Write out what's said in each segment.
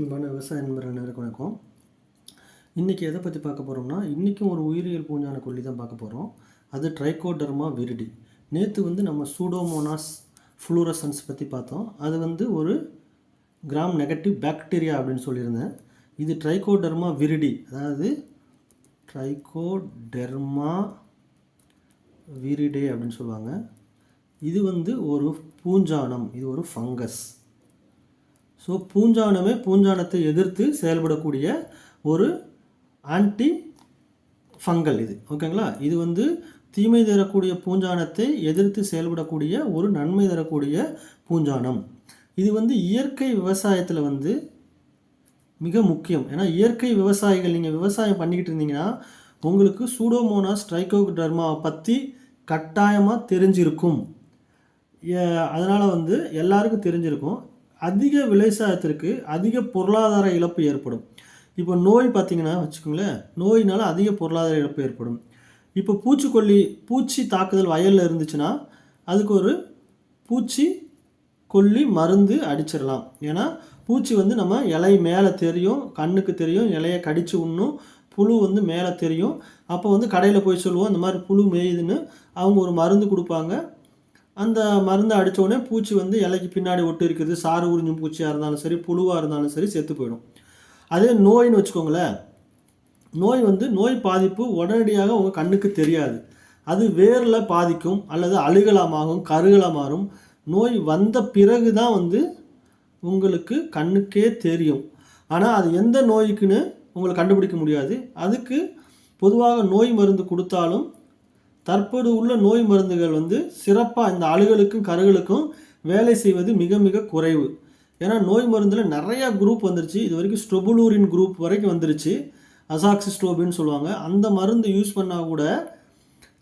அன்பான விவசாய நண்பர்கள் அனைவருக்கும் வணக்கம். இன்றைக்கி எதை பற்றி பார்க்க போகிறோம்னா இன்றைக்கும் ஒரு உயிரியல் பூஞ்சான கொல்லி தான் பார்க்க போகிறோம் அது ட்ரைகோடர்மா விரிடி நேற்று வந்து நம்ம சூடோமோனாஸ் ஃப்ளூரசன்ஸ் பற்றி பார்த்தோம். அது வந்து ஒரு கிராம் நெகட்டிவ் பாக்டீரியா அப்படின்னு சொல்லியிருந்தேன். இது ட்ரைகோடர்மா விரிடி அதாவது ட்ரைகோடெர்மா விரிடே அப்படின்னு சொல்லுவாங்க. இது வந்து ஒரு பூஞ்சானம் இது ஒரு ஃபங்கஸ் ஸோ பூஞ்சானமே பூஞ்சானத்தை எதிர்த்து செயல்படக்கூடிய ஒரு ஆன்டி ஃபங்கல் இது ஓகேங்களா இது வந்து தீமை தரக்கூடிய பூஞ்சானத்தை எதிர்த்து செயல்படக்கூடிய ஒரு நன்மை தரக்கூடிய பூஞ்சானம். இது வந்து இயற்கை விவசாயத்தில் வந்து மிக முக்கியம். ஏன்னா இயற்கை விவசாயிகள் நீங்கள் விவசாயம் பண்ணிக்கிட்டு இருந்தீங்கன்னா உங்களுக்கு சூடோமோனாஸ் ட்ரைகோடர்மாவை பற்றி கட்டாயமாக தெரிஞ்சிருக்கும். அதனால் வந்து எல்லாருக்கும் தெரிஞ்சிருக்கும். அதிக விளைசாயத்திற்கு அதிக பொருளாதார இழப்பு ஏற்படும். இப்போ நோய் பார்த்தீங்கன்னா வச்சுக்கோங்களேன். நோயினால் அதிக பொருளாதார இழப்பு ஏற்படும். இப்போ பூச்சிக்கொல்லி பூச்சி தாக்குதல் வயலில் இருந்துச்சுன்னா அதுக்கு ஒரு பூச்சி கொல்லி மருந்து அடிச்சிடலாம். ஏன்னா பூச்சி வந்து நம்ம இலை மேலே தெரியும் கண்ணுக்கு தெரியும் இலையை கடித்து உண்ணும் புழு வந்து மேலே தெரியும். அப்போ வந்து கடையில் போய் சொல்லுவோம் இந்த மாதிரி புழு மேயுதுன்னு. அவங்க ஒரு மருந்து கொடுப்பாங்க. அந்த மருந்தை அடித்தோடனே பூச்சி வந்து இலைக்கு பின்னாடி ஒட்டு இருக்கிறது சாறு உறிஞ்சும் பூச்சியாக இருந்தாலும் சரி புழுவாக இருந்தாலும் சரி செத்து போயிடும். அதே நோயின்னு வச்சுக்கோங்களேன். நோய் வந்து நோய் பாதிப்பு உடனடியாக உங்கள் கண்ணுக்கு தெரியாது. அது வேரில் பாதிக்கும் அல்லது அழுகலாக மாறும் கருகலாக மாறும். நோய் வந்த பிறகு தான் வந்து உங்களுக்கு கண்ணுக்கே தெரியும். ஆனால் அது எந்த நோய்க்குன்னு உங்களை கண்டுபிடிக்க முடியாது. அதுக்கு பொதுவாக நோய் மருந்து கொடுத்தாலும் தற்போது உள்ள நோய் மருந்துகள் வந்து சிறப்பாக இந்த அழுகளுக்கும் கருகளுக்கும் வேலை செய்வது மிக மிக குறைவு. ஏன்னா நோய் மருந்தில் நிறையா குரூப் வந்துருச்சு. இது வரைக்கும் ஸ்டொபுலூரின் குரூப் வரைக்கும் வந்துருச்சு. அசாக்சிஸ்டோபின்னு சொல்லுவாங்க. அந்த மருந்து யூஸ் பண்ணால் கூட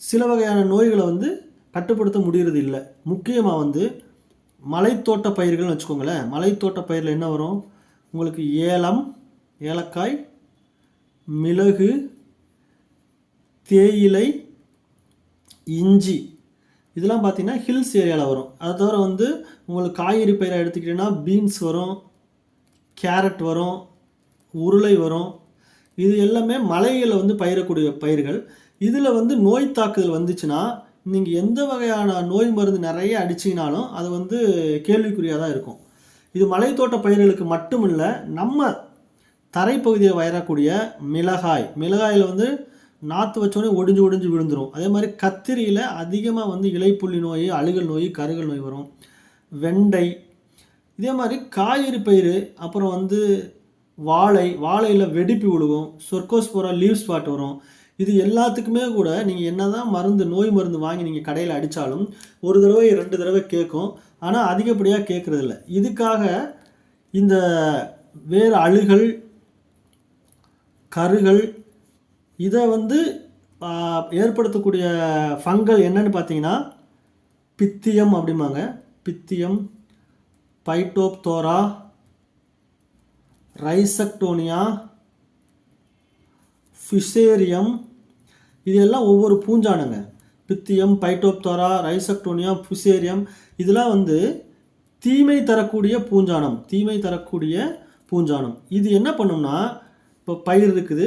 சில வகையான நோய்களை வந்து கட்டுப்படுத்த முடிகிறது இல்லை முக்கியமாக வந்து மலைத்தோட்ட பயிர்கள்னு வச்சுக்கோங்களேன். மலைத்தோட்ட பயிரில் என்ன வரும்? உங்களுக்கு ஏலம் ஏலக்காய் மிளகு தேயிலை இஞ்சி. இதெல்லாம் பார்த்தீங்கன்னா ஹில்ஸ் ஏரியாவில் வரும். அதை தவிர வந்து உங்களுக்கு காய்கறி பயிரை எடுத்துக்கிட்டிங்கன்னா பீன்ஸ் வரும் கேரட் வரும் உருளை வரும். இது எல்லாமே மலைகளில் வந்து பயிரக்கூடிய பயிர்கள். இதில் வந்து நோய் தாக்குதல் வந்துச்சுன்னா நீங்கள் எந்த வகையான நோய் மருந்து நிறைய அடிச்சிங்கனாலும் அது வந்து கேள்விக்குறியாக தான் இருக்கும். இது மலைத்தோட்ட பயிர்களுக்கு மட்டும் இல்லை நம்ம தரைப்பகுதியில் வயரக்கூடிய மிளகாய். மிளகாயில் வந்து நாற்று வச்சோடனே ஒடிஞ்சு ஒடிஞ்சு விழுந்துடும் அதே மாதிரி கத்திரியில் அதிகமாக வந்து இலைப்புள்ளி நோய் அழுகல் நோய் கருகல் நோய் வரும். வெண்டை. இதே மாதிரி காய்கறி பயிர் அப்புறம் வந்து வாழை. வாழையில் வெடிப்பு விழுகும். சொர்க்கோஸ்போரா லீவ் ஸ்பாட் வரும். இது எல்லாத்துக்குமே கூட நீங்கள் என்ன தான் மருந்து நோய் மருந்து வாங்கி நீங்கள் கடையில் அடித்தாலும் ஒரு தடவை ரெண்டு தடவை கேட்கும். ஆனால் அதிகப்படியாக கேட்குறதில்ல. இதுக்காக இந்த வேறு அழுகல் கருகள் இதை வந்து ஏற்படுத்தக்கூடிய ஃபங்கல் என்னன்னு பார்த்தீங்கன்னா பித்தியம் அப்படிம்பாங்க. பித்தியம் பைட்டோப்தோரா ரைசக்டோனியா ஃபிஷேரியம் இதெல்லாம் ஒவ்வொரு பூஞ்சானுங்க. பித்தியம் பைட்டோப்தோரா ரைசக்டோனியா ஃபிஷேரியம் இதெல்லாம் வந்து தீமை தரக்கூடிய பூஞ்சானம் தீமை தரக்கூடிய பூஞ்சானம். இது என்ன பண்ணும்னா இப்போ பயிர் இருக்குது.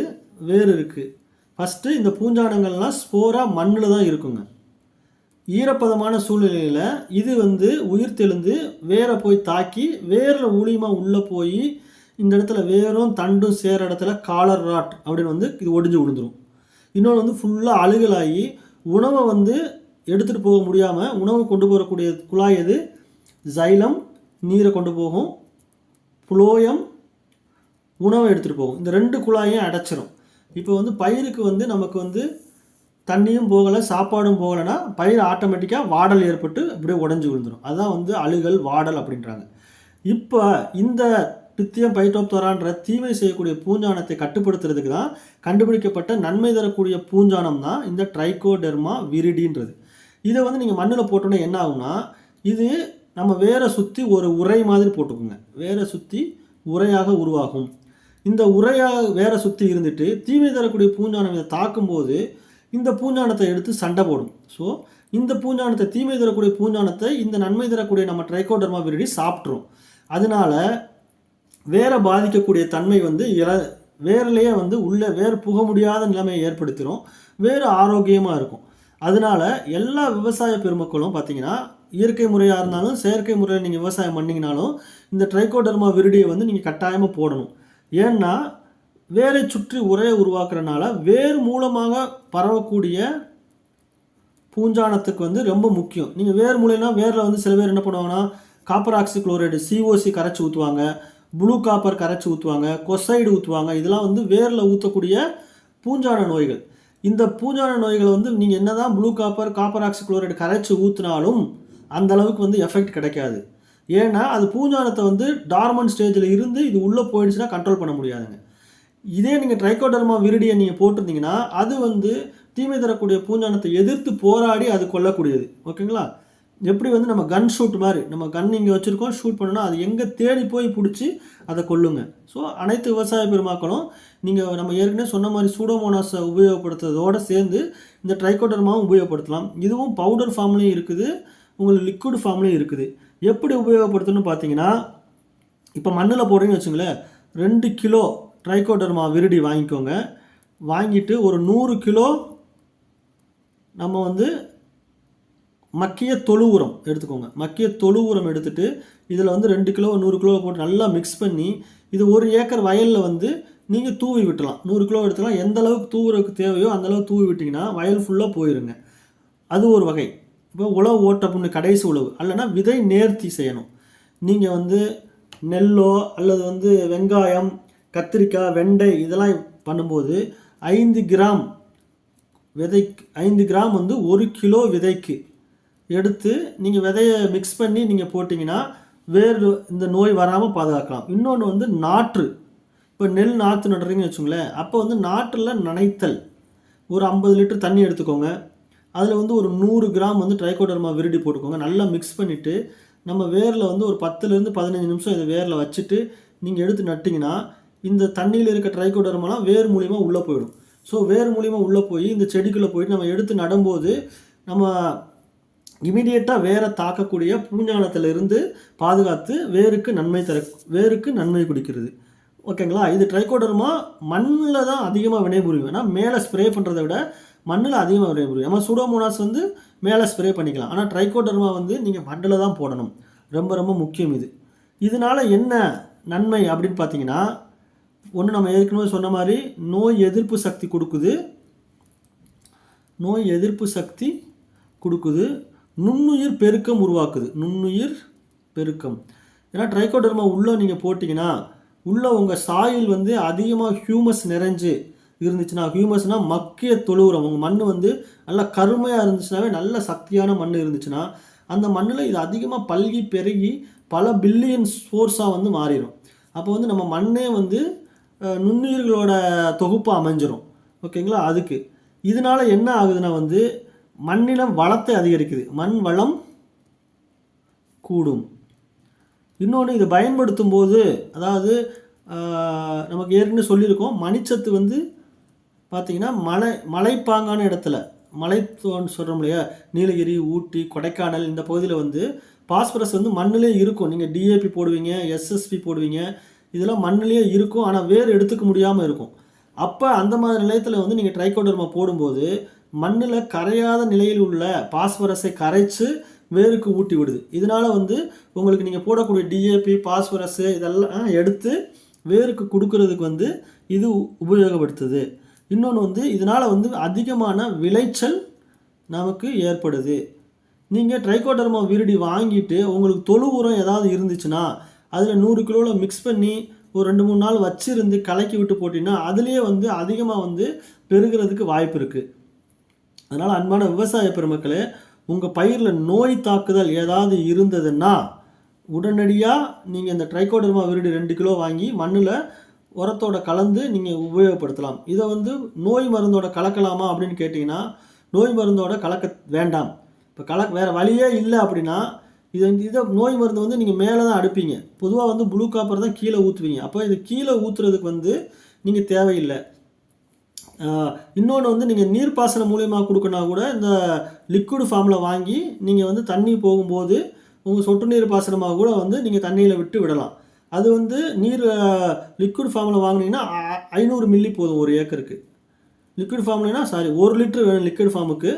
வேர் இருக்குது ஃபஸ்ட்டு இந்த பூஞ்சானங்கள்லாம் ஸ்போராக மண்ணில் தான் இருக்குங்க. ஈரப்பதமான சூழ்நிலையில் இது வந்து உயிர் தெளிந்து வேரை போய் தாக்கி வேரில் ஊழியமாக உள்ளே போய் இந்த இடத்துல வேரும் தண்டும் சேர இடத்துல காலர் ராட் அப்படின்னு வந்து இது ஒடிஞ்சு விழுந்துடும் இன்னொன்று வந்து ஃபுல்லாக அழுகலாகி உணவை வந்து எடுத்துகிட்டு போக முடியாமல் உணவு கொண்டு போகக்கூடிய குழாய் எது? ஜைலம் நீரை கொண்டு போகும். புளோயம் உணவை எடுத்துகிட்டு போகும். இந்த ரெண்டு குழாயும் அடைச்சிரும். இப்போ வந்து பயிருக்கு வந்து நமக்கு வந்து தண்ணியும் போகலை சாப்பாடும் போகலைன்னா பயிர் ஆட்டோமேட்டிக்காக வாடல் ஏற்பட்டு அப்படியே உடஞ்சி விழுந்துடும் அதுதான் வந்து அழுகல் வாடல் அப்படின்றாங்க. இப்போ இந்த பித்தியம் பைட்டோப்தோரான்ற தீமை செய்யக்கூடிய பூஞ்சானத்தை கட்டுப்படுத்துறதுக்கு தான் கண்டுபிடிக்கப்பட்ட நன்மை தரக்கூடிய பூஞ்சானம் தான் இந்த ட்ரைகோடெர்மா விரிடின்றது. இதை வந்து நீங்கள் மண்ணில் போட்டோன்னே என்ன ஆகும்னா இது நம்ம வேரை சுற்றி ஒரு உரை மாதிரி போட்டுக்கோங்க. வேரை சுற்றி உரையாக உருவாகும். இந்த உரையாக வேற சுற்றி இருந்துட்டு தீமை தரக்கூடிய பூஞ்சானம் இதை தாக்கும்போது இந்த பூஞ்சானத்தை எடுத்து சண்டை போடும். ஸோ இந்த பூஞ்சானத்தை தீமை தரக்கூடிய பூஞ்சானத்தை இந்த நன்மை தரக்கூடிய நம்ம ட்ரைகோடர்மா விரடி சாப்பிட்ரும் அதனால வேற பாதிக்கக்கூடிய தன்மை வந்து இல வேர்லேயே வந்து உள்ளே வேர் புக முடியாத நிலைமையை ஏற்படுத்திடும் வேறு ஆரோக்கியமாக இருக்கும். அதனால எல்லா விவசாய பெருமக்களும் பார்த்தீங்கன்னா இயற்கை முறையாக இருந்தாலும் செயற்கை முறையில் நீங்கள் விவசாயம் பண்ணிங்கனாலும் இந்த ட்ரைகோடர்மா விருடியை வந்து நீங்கள் கட்டாயமாக போடணும். ஏன்னா வேரை சுற்றி உரையை உருவாக்குறனால வேர் மூலமாக பரவக்கூடிய பூஞ்சானத்துக்கு வந்து ரொம்ப முக்கியம். நீங்கள் வேர் மூலைனா வேரில் வந்து சில பேர் என்ன பண்ணுவாங்கன்னா காப்பர் ஆக்சி குளோரைடு சிஓசி கரைச்சி ஊற்றுவாங்க ப்ளூ காப்பர் கரைச்சி ஊற்றுவாங்க கொசைடு ஊற்றுவாங்க இதெல்லாம் வந்து வேரில் ஊற்றக்கூடிய பூஞ்சான நோய்கள். இந்த பூஞ்சான நோய்களை வந்து நீங்கள் என்ன தான் blue copper copper oxychloride கரைச்சி ஊற்றினாலும் அந்த அளவுக்கு வந்து எஃபெக்ட் கிடைக்காது. ஏன்னா அது பூஞ்சானத்தை வந்து டார்மன் ஸ்டேஜில் இருந்து இது உள்ளே போயிடுச்சுன்னா கண்ட்ரோல் பண்ண முடியாதுங்க. இதே நீங்கள் ட்ரைகோடர்மா விரிடியை நீங்கள் போட்டிருந்தீங்கன்னா அது வந்து தீமை தரக்கூடிய பூஞ்சானத்தை எதிர்த்து போராடி அது கொல்லக்கூடியது. ஓகேங்களா? எப்படி வந்து நம்ம கன் ஷூட் மாதிரி நம்ம கன் இங்கே வச்சுருக்கோம் ஷூட் பண்ணோன்னா அது எங்கே தேடி போய் பிடிச்சி அதை கொல்லுங்க. ஸோ அனைத்து விவசாய பெருமாக்களும் நீங்கள் நம்ம ஏற்கனவே சொன்ன மாதிரி சூடோமோனாஸை உபயோகப்படுத்துறதோடு சேர்ந்து இந்த ட்ரைகோடர்மாவும் உபயோகப்படுத்தலாம். இதுவும் பவுடர் ஃபார்ம்லேயும் இருக்குது உங்களுக்கு லிக்விட் ஃபார்ம்லேயும் இருக்குது. எப்படி உபயோகப்படுத்தணும்னு பார்த்தீங்கன்னா இப்போ மண்ணில் போடுறீங்கன்னு வச்சுங்களேன் ரெண்டு கிலோ ட்ரைகோடர்மா விருடி வாங்கிக்கோங்க. வாங்கிட்டு ஒரு நூறு கிலோ நம்ம வந்து மக்கிய தொழு உரம் எடுத்துக்கோங்க. மக்கிய தொழு உரம் எடுத்துகிட்டு இதில் வந்து ரெண்டு கிலோ நூறு கிலோ போட்டு நல்லா மிக்ஸ் பண்ணி இது ஒரு ஏக்கர் வயலில் வந்து நீங்கள் தூவி விட்டலாம். நூறு கிலோ எடுத்துக்கலாம் எந்த அளவுக்கு தூவுறதுக்கு தேவையோ அந்தளவுக்கு தூவி விட்டிங்கன்னா வயல் ஃபுல்லாக போயிருங்க. அது ஒரு வகை. இப்போ உழவு ஓட்டப்புண்ணு கடைசி உழவு. அல்லைனா விதை நேர்த்தி செய்யணும். நீங்கள் வந்து நெல்லோ அல்லது வந்து வெங்காயம் கத்திரிக்காய் வெண்டை இதெல்லாம் பண்ணும்போது ஐந்து கிராம் விதை ஐந்து கிராம் வந்து ஒரு கிலோ விதைக்கு எடுத்து நீங்கள் விதையை மிக்ஸ் பண்ணி நீங்கள் போட்டிங்கன்னா வேறு இந்த நோய் வராமல் பாதுகாக்கலாம். இன்னொன்று வந்து நாற்று. இப்போ நெல் நாற்று நடுறீங்கன்னு வச்சுங்களேன் அப்போ வந்து நாற்றில் நனைத்தல். ஒரு ஐம்பது லிட்டர் தண்ணி எடுத்துக்கோங்க. அதில் வந்து ஒரு நூறு கிராம் வந்து ட்ரைகோடர்மா விருடி போட்டுக்கோங்க. நல்லா மிக்ஸ் பண்ணிவிட்டு நம்ம வேரில் வந்து ஒரு பத்துலேருந்து பதினஞ்சு நிமிஷம் இதை வேரில் வச்சுட்டு நீங்கள் எடுத்து நட்டிங்கன்னா இந்த தண்ணியில் இருக்க ட்ரைகோடர்மாலாம் வேர் மூலிமா உள்ளே போயிடும். ஸோ வேர் மூலிமா உள்ளே போய் இந்த செடிக்குள்ளே போயிட்டு நம்ம எடுத்து நடும்போது நம்ம இமிடியேட்டாக வேரை தாக்கக்கூடிய பூஞ்சானத்திலிருந்து பாதுகாத்து வேருக்கு நன்மை தர வேருக்கு நன்மை கொடுக்கிறது. ஓகேங்களா இது ட்ரைகோடர்மா மண்ணில் தான் அதிகமாக வினைபுரியும். ஏன்னா மேலே ஸ்ப்ரே பண்ணுறதை விட மண்ணில் அதிகமாக வினைபுரியும் நம்ம சூடோமோனாஸ் வந்து மேலே ஸ்ப்ரே பண்ணிக்கலாம். ஆனால் ட்ரைகோடர்மா வந்து நீங்கள் மண்ணில் தான் போடணும். ரொம்ப ரொம்ப முக்கியம் இது. இதனால என்ன நன்மை அப்படின்னு பார்த்தீங்கன்னா ஒன்று நம்ம ஏற்கனவே சொன்ன மாதிரி நோய் எதிர்ப்பு சக்தி கொடுக்குது. நோய் எதிர்ப்பு சக்தி கொடுக்குது. நுண்ணுயிர் பெருக்கம் உருவாக்குது. நுண்ணுயிர் பெருக்கம். ஏன்னா ட்ரைகோடர்மா உள்ளே நீங்கள் போட்டிங்கன்னா உள்ளே உங்கள் சாயில் வந்து அதிகமாக ஹியூமஸ் நிறைஞ்சு இருந்துச்சுன்னா ஹியூமஸ்னால் மக்கிய தொழு உரம் உங்கள் மண் வந்து நல்லா கருமையாக இருந்துச்சுனாவே நல்ல சக்தியான மண் இருந்துச்சுன்னா அந்த மண்ணில் இது அதிகமாக பல்கி பெருகி பல பில்லியன் சோர்ஸாக வந்து மாறிடும் அப்போ வந்து நம்ம மண்ணே வந்து நுண்ணுயிர்களோட தொகுப்பாக அமைஞ்சிரும். ஓகேங்களா? அதுக்கு. இதனால என்ன ஆகுதுன்னா வந்து மண்ணில வளத்தை அதிகரிக்குது. மண் வளம் கூடும். இன்னொன்று இதை பயன்படுத்தும் போது அதாவது நமக்கு ஏற்கனவே சொல்லியிருக்கோம் மணிச்சத்து வந்து பார்த்தீங்கன்னா மலை மலைப்பாங்கான இடத்துல மலைத்தோன்னு சொல்கிறோம் இல்லையா? நீலகிரி ஊட்டி கொடைக்கானல் இந்த பகுதியில் வந்து பாஸ்பரஸ் வந்து மண்ணிலே இருக்கும். நீங்கள் டிஏபி போடுவீங்க எஸ்எஸ்பி போடுவீங்க இதெல்லாம் மண்ணிலே இருக்கும் ஆனால் வேர் எடுத்துக்க முடியாமல் இருக்கும். அப்போ அந்த மாதிரி நிலையத்தில் வந்து நீங்கள் ட்ரைகோடர்மா போடும்போது மண்ணில் கரையாத நிலையில் உள்ள பாஸ்பரஸை கரைச்சு வேருக்கு ஊட்டி விடுது. இதனால் வந்து உங்களுக்கு நீங்கள் போடக்கூடிய டிஏபி பாஸ்பரஸு இதெல்லாம் எடுத்து வேருக்கு கொடுக்கறதுக்கு வந்து இது உபயோகப்படுத்துது. இன்னொன்று வந்து இதனால் வந்து அதிகமான விளைச்சல் நமக்கு ஏற்படுது. நீங்கள் ட்ரைகோடர்மா விருடி வாங்கிட்டு உங்களுக்கு தொழு உரம் ஏதாவது இருந்துச்சுன்னா அதில் நூறு கிலோவில் மிக்ஸ் பண்ணி ஒரு ரெண்டு மூணு நாள் வச்சிருந்து கலக்கி விட்டு போட்டிங்கன்னா அதுலேயே வந்து அதிகமாக வந்து பெருகிறதுக்கு வாய்ப்பு இருக்குது அதனால் அன்பான விவசாய பெருமக்களே உங்கள் பயிரில் நோய் தாக்குதல் ஏதாவது இருந்ததுன்னா உடனடியாக நீங்கள் இந்த ட்ரைகோடர்மா விருடி ரெண்டு கிலோ வாங்கி மண்ணில் உரத்தோட கலந்து நீங்கள் உபயோகப்படுத்தலாம். இதை வந்து நோய் மருந்தோட கலக்கலாமா அப்படின்னு கேட்டிங்கன்னா நோய் மருந்தோட கலக்க வேண்டாம். இப்போ கலக் வேறு வழியே இல்லை அப்படின்னா இது வந்து இதை நோய் மருந்து வந்து நீங்கள் மேலே தான் அடுப்பீங்க. பொதுவாக வந்து ப்ளூ காப்பர் தான் கீழே ஊற்றுவீங்க அப்போ இது கீழே ஊற்றுறதுக்கு வந்து நீங்கள் தேவையில்லை. இன்னொன்று வந்து நீங்கள் நீர்ப்பாசனம் மூலியமாக கொடுக்கனா கூட இந்த லிக்விட் ஃபார்மில் வாங்கி நீங்கள் வந்து தண்ணி போகும்போது உங்கள் சொட்டு நீர் பாசனமாக கூட வந்து நீங்கள் தண்ணியில் விட்டு விடலாம். அது வந்து நீர் லிக்விட் ஃபார்மில் வாங்கினீங்கன்னா ஐநூறு மில்லி போதும் ஒரு ஏக்கருக்கு. லிக்விட் ஃபார்ம்லனா சாரி ஒரு லிட்டர் வேணும் லிக்விட் ஃபார்முக்கு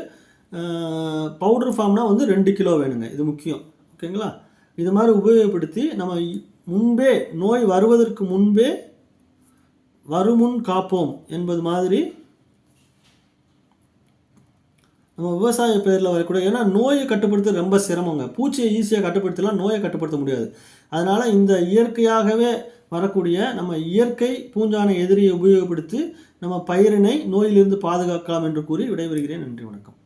பவுடர் ஃபார்ம்னா வந்து ரெண்டு கிலோ வேணுங்க இது முக்கியம். ஓகேங்களா? இது மாதிரி உபயோகப்படுத்தி நம்ம முன்பே நோய் வருவதற்கு முன்பே வருமுன் காப்போம் என்பது மாதிரி நம்ம விவசாய பேரில் வரக்கூடிய ஏன்னா நோயை கட்டுப்படுத்த ரொம்ப சிரமங்க. பூச்சியை ஈஸியாக கட்டுப்படுத்தலாம் நோயை கட்டுப்படுத்த முடியாது. அதனால் இந்த இயற்கையாகவே வரக்கூடிய நம்ம இயற்கை பூஞ்சான எதிரியை உபயோகப்படுத்தி நம்ம பயிரினை நோயிலிருந்து பாதுகாக்கலாம் என்று கூறி விடைபெறுகிறேன். நன்றி வணக்கம்.